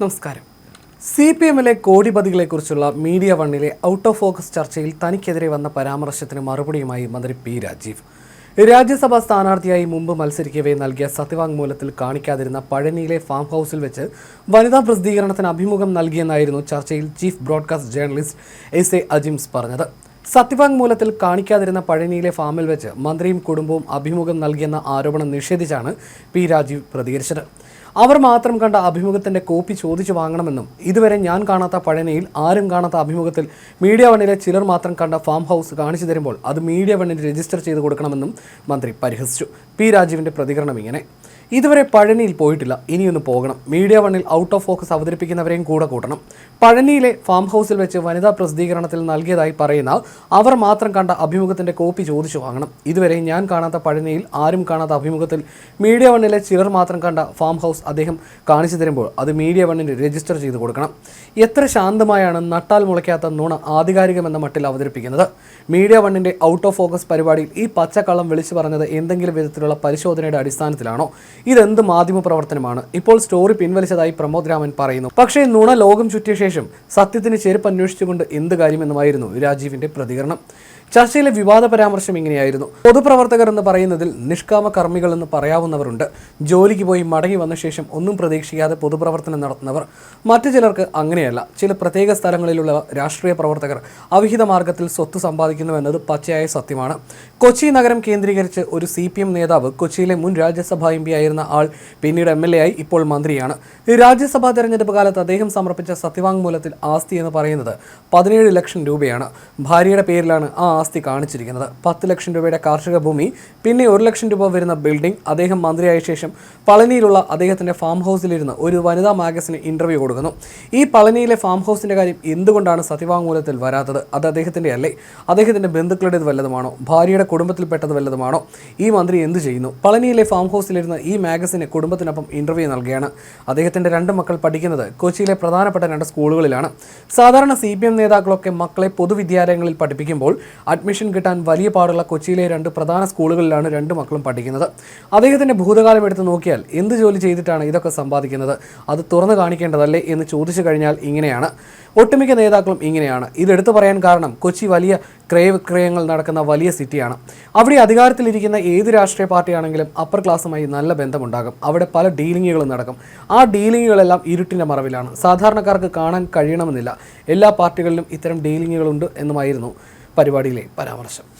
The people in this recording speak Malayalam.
നമസ്കാരം. സി പി എമ്മിലെ കോടിപതികളെക്കുറിച്ചുള്ള മീഡിയ വണ്ണിലെ ഔട്ട് ഓഫ് ഫോക്കസ് ചർച്ചയിൽ തനിക്കെതിരെ വന്ന പരാമർശത്തിന് മറുപടിയുമായി മന്ത്രി പി രാജീവ്. രാജ്യസഭാ സ്ഥാനാർത്ഥിയായി മുമ്പ് മത്സരിക്കവേ നൽകിയ സത്യവാങ്മൂലത്തിൽ കാണിക്കാതിരുന്ന പഴനിയിലെ ഫാം ഹൗസിൽ വെച്ച് വനിതാ പ്രസിദ്ധീകരണത്തിന് അഭിമുഖം നൽകിയെന്നായിരുന്നു ചർച്ചയിൽ chief broadcast journalist S A Ajims പറഞ്ഞത്. സത്യവാങ്മൂലത്തിൽ കാണിക്കാതിരുന്ന പഴനിയിലെ ഫാമിൽ വെച്ച് മന്ത്രിയും കുടുംബവും അഭിമുഖം നൽകിയെന്ന ആരോപണം നിഷേധിച്ചാണ് പി രാജീവ് പ്രതികരിച്ചത്. അവർ മാത്രം കണ്ട അഭിമുഖത്തിന്റെ കോപ്പി ചോദിച്ചു വാങ്ങണമെന്നും ഇതുവരെ ഞാൻ കാണാത്ത പഴനയിൽ ആരും കാണാത്ത അഭിമുഖത്തിൽ മീഡിയ വണ്ണിലെ ചിലർ മാത്രം കണ്ട ഫാം ഹൗസ് കാണിച്ചു തരുമ്പോൾ അത് മീഡിയ വണ്ണിൽ രജിസ്റ്റർ ചെയ്ത് കൊടുക്കണമെന്നും മന്ത്രി പരിഹസിച്ചു. പി രാജീവിന്റെ പ്രതികരണം ഇങ്ങനെ. ഇതുവരെ പഴനിയിൽ പോയിട്ടില്ല. ഇനിയൊന്ന് പോകണം. മീഡിയ വണ്ണിൽ ഔട്ട് ഓഫ് ഫോക്കസ് അവതരിപ്പിക്കുന്നവരെയും കൂടെ കൂട്ടണം. പഴനിയിലെ ഫാം ഹൗസിൽ വെച്ച് വനിതാ പ്രസിദ്ധീകരണത്തിൽ നൽകിയതായി പറയുന്ന അവർ മാത്രം കണ്ട അഭിമുഖത്തിന്റെ കോപ്പി ചോദിച്ചു വാങ്ങണം. ഇതുവരെ ഞാൻ കാണാത്ത പഴനിയിൽ ആരും കാണാത്ത അഭിമുഖത്തിൽ മീഡിയ വണ്ണിലെ ചിലർ മാത്രം കണ്ട ഫാം ഹൗസ് അദ്ദേഹം കാണിച്ചു തരുമ്പോൾ അത് മീഡിയ വണ്ണിന് രജിസ്റ്റർ ചെയ്ത് കൊടുക്കണം. എത്ര ശാന്തമായാണ് നട്ടാൽ മുളയ്ക്കാത്ത നുണ ആധികാരികമെന്ന മട്ടിൽ അവതരിപ്പിക്കുന്നത്. മീഡിയ വണ്ണിന്റെ ഔട്ട് ഓഫ് ഫോക്കസ് പരിപാടിയിൽ ഈ പച്ചക്കള്ളം വിളിച്ചു പറഞ്ഞത് എന്തെങ്കിലും വിധത്തിലുള്ള പരിശോധനയുടെ അടിസ്ഥാനത്തിലാണോ? ഇതെന്ത് മാധ്യമ പ്രവർത്തനമാണ്? ഇപ്പോൾ സ്റ്റോറി പിൻവലിച്ചതായി പ്രമോദ് രാമൻ പറയുന്നു. പക്ഷേ നുണ ലോകം ചുറ്റിയ ശേഷം സത്യത്തിന് ചെരുപ്പ് അന്വേഷിച്ചുകൊണ്ട് എന്ത് കാര്യമെന്നുമായിരുന്നു രാജീവിന്റെ പ്രതികരണം. ചർച്ചയിലെ വിവാദ പരാമർശം ഇങ്ങനെയായിരുന്നു. പൊതുപ്രവർത്തകർ എന്ന് പറയുന്നതിൽ നിഷ്കാമ കർമ്മികൾ എന്ന് പറയാവുന്നവരുണ്ട്. ജോലിക്ക് പോയി മടങ്ങി വന്ന ശേഷം ഒന്നും പ്രതീക്ഷിക്കാതെ പൊതുപ്രവർത്തനം നടത്തുന്നവർ. മറ്റു ചിലർക്ക് അങ്ങനെയല്ല. ചില പ്രത്യേക സ്ഥലങ്ങളിലുള്ള രാഷ്ട്രീയ പ്രവർത്തകർ അവിഹിത മാർഗത്തിൽ സ്വത്ത് സമ്പാദിക്കുന്നു എന്നത് പച്ചയായ സത്യമാണ്. കൊച്ചി നഗരം കേന്ദ്രീകരിച്ച് ഒരു സി പി എം നേതാവ് കൊച്ചിയിലെ മുൻ രാജ്യസഭാ എം പി ആയിരുന്ന ആൾ പിന്നീട് എം എൽ എ ആയി ഇപ്പോൾ മന്ത്രിയാണ്. രാജ്യസഭാ തെരഞ്ഞെടുപ്പ് കാലത്ത് അദ്ദേഹം സമർപ്പിച്ച സത്യവാങ്മൂലത്തിൽ ആസ്തി എന്ന് പറയുന്നത് പതിനേഴ് ലക്ഷം രൂപയാണ്. ഭാര്യയുടെ പേരിലാണ് ആ ആസ്തി കാണിച്ചിരിക്കുന്നത്. പത്ത് ലക്ഷം രൂപയുടെ കാർഷിക ഭൂമി പിന്നെ ഒരു ലക്ഷം രൂപ വരുന്ന ബിൽഡിംഗ് അദ്ദേഹം മന്ത്രിയായ ശേഷം പളനിയിലുള്ള അദ്ദേഹത്തിന്റെ ഫാം ഹൗസിലിരുന്ന് ഒരു വനിതാ മാഗസിന് ഇന്റർവ്യൂ കൊടുക്കുന്നു. ഈ പളനിയിലെ ഫാം ഹൗസിന്റെ കാര്യം എന്തുകൊണ്ടാണ് സത്യവാങ്മൂലത്തിൽ വരാത്തത്? അത് അദ്ദേഹത്തിന്റെ അല്ലേ? അദ്ദേഹത്തിന്റെ ബന്ധുക്കളുടേത് വല്ലതുമാണോ? ഭാര്യയുടെ കുടുംബത്തിൽപ്പെട്ടത് വല്ലതുമാണോ? ഈ മന്ത്രി എന്ത് ചെയ്യുന്നു? പളനിയിലെ ഫാം ഹൗസിലിരുന്ന് ഈ മാഗസിന് കുടുംബത്തിനൊപ്പം ഇന്റർവ്യൂ നൽകുകയാണ്. അദ്ദേഹത്തിന്റെ രണ്ട് മക്കൾ പഠിക്കുന്നത് കൊച്ചിയിലെ പ്രധാനപ്പെട്ട രണ്ട് സ്കൂളുകളിലാണ് സാധാരണ സി നേതാക്കളൊക്കെ മക്കളെ പൊതുവിദ്യാലയങ്ങളിൽ പഠിപ്പിക്കുമ്പോൾ അഡ്മിഷൻ കിട്ടാൻ വലിയ പാടുള്ള കൊച്ചിയിലെ രണ്ട് പ്രധാന സ്കൂളുകളിലാണ് രണ്ട് മക്കളും പഠിക്കുന്നത്. അദ്ദേഹത്തിന്റെ ഭൂതകാലം എടുത്ത് നോക്കിയാൽ എന്ത് ജോലി ചെയ്തിട്ടാണ് ഇതൊക്കെ സമ്പാദിക്കുന്നത്? അത് തുറന്നു കാണിക്കേണ്ടതല്ലേ എന്ന് ചോദിച്ചു കഴിഞ്ഞാൽ ഇങ്ങനെയാണ്. ഒട്ടുമിക്ക നേതാക്കളും ഇങ്ങനെയാണ്. ഇതെടുത്തു പറയാൻ കാരണം കൊച്ചി വലിയ ക്രയവിക്രയങ്ങൾ നടക്കുന്ന വലിയ സിറ്റിയാണ്. അവിടെ അധികാരത്തിലിരിക്കുന്ന ഏത് രാഷ്ട്രീയ പാർട്ടിയാണെങ്കിലും അപ്പർ ക്ലാസ്സുമായി നല്ല ബന്ധമുണ്ടാകും. അവിടെ പല ഡീലിങ്ങുകളും നടക്കും. ആ ഡീലിങ്ങുകളെല്ലാം ഇരുട്ടിന്റെ മറവിലാണ്. സാധാരണക്കാർക്ക് കാണാൻ കഴിയണമെന്നില്ല. എല്ലാ പാർട്ടികളിലും ഇത്തരം ഡീലിങ്ങുകളുണ്ട് എന്നുമായിരുന്നു. പരിപാടിയിലെ പരാമർശം.